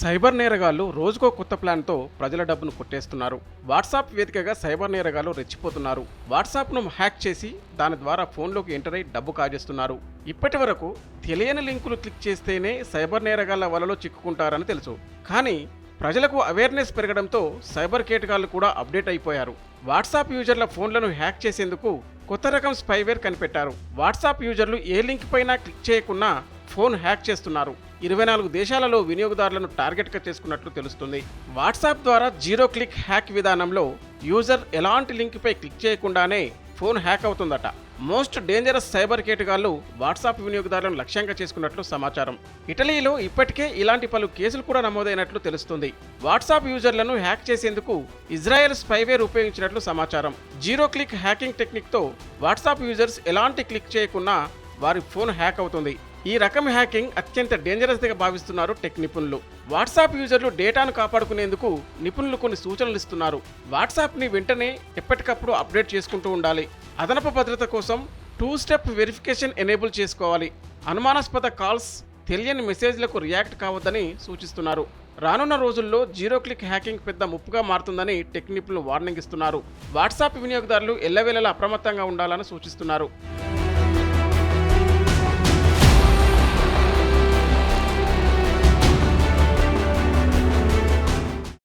Cyber నేరగాళ్ళు రోజుకో కొత్త ప్లాన్తో ప్రజల డబ్బును కొట్టేస్తున్నారు. వాట్సాప్ వేదికగా సైబర్ నేరగాళ్ళు రెచ్చిపోతున్నారు. వాట్సాప్ను హ్యాక్ చేసి దాని ద్వారా ఫోన్లోకి ఎంటర్ అయి డబ్బు కాజేస్తున్నారు. ఇప్పటి వరకు తెలియని లింకులు క్లిక్ చేస్తేనే సైబర్ నేరగాళ్ళ వలలో చిక్కుకుంటారని తెలుసు. కానీ ప్రజలకు అవేర్నెస్ పెరగడంతో సైబర్ కేటగాళ్ళు కూడా అప్డేట్ అయిపోయారు. వాట్సాప్ యూజర్ల ఫోన్లను హ్యాక్ చేసేందుకు కొత్త రకం స్పైవేర్ కనిపెట్టారు. వాట్సాప్ యూజర్లు ఏ లింక్ పైన క్లిక్ చేయకున్నా ఫోన్ హ్యాక్ చేస్తున్నారు. ఇరవై నాలుగు దేశాలలో వినియోగదారులను టార్గెట్గా చేసుకున్నట్లు తెలుస్తుంది. వాట్సాప్ ద్వారా జీరో క్లిక్ హ్యాక్ విధానంలో యూజర్ ఎలాంటి లింక్పై క్లిక్ చేయకుండానే ఫోన్ హ్యాక్ అవుతుందట. మోస్ట్ డేంజరస్ సైబర్ కేటగాళ్ళు వాట్సాప్ వినియోగదారులను లక్ష్యంగా చేసుకున్నట్లు సమాచారం. ఇటలీలో ఇప్పటికే ఇలాంటి పలు కేసులు కూడా నమోదైనట్లు తెలుస్తుంది. వాట్సాప్ యూజర్లను హ్యాక్ చేసేందుకు ఇజ్రాయెల్ స్పైవేర్ ఉపయోగించినట్లు సమాచారం. జీరో క్లిక్ హ్యాకింగ్ టెక్నిక్తో వాట్సాప్ యూజర్స్ ఎలాంటి క్లిక్ చేయకున్నా వారి ఫోన్ హ్యాక్ అవుతుంది. ఈ రకం హ్యాకింగ్ అత్యంత డేంజరస్గా భావిస్తున్నారు టెక్ నిపుణులు. వాట్సాప్ యూజర్లు డేటాను కాపాడుకునేందుకు నిపుణులు కొన్ని సూచనలు ఇస్తున్నారు. వాట్సాప్ని వెంటనే ఎప్పటికప్పుడు అప్డేట్ చేసుకుంటూ ఉండాలి. అదనపు భద్రత కోసం టూ స్టెప్ వెరిఫికేషన్ ఎనేబుల్ చేసుకోవాలి. అనుమానాస్పద కాల్స్ తెలియని మెసేజ్లకు రియాక్ట్ కావద్దని సూచిస్తున్నారు. రానున్న రోజుల్లో జీరో క్లిక్ హ్యాకింగ్ పెద్ద ముప్పుగా మారుతుందని టెక్ నిపుణులు వార్నింగ్ ఇస్తున్నారు. వాట్సాప్ వినియోగదారులు ఎల్లవేళలా అప్రమత్తంగా ఉండాలని సూచిస్తున్నారు.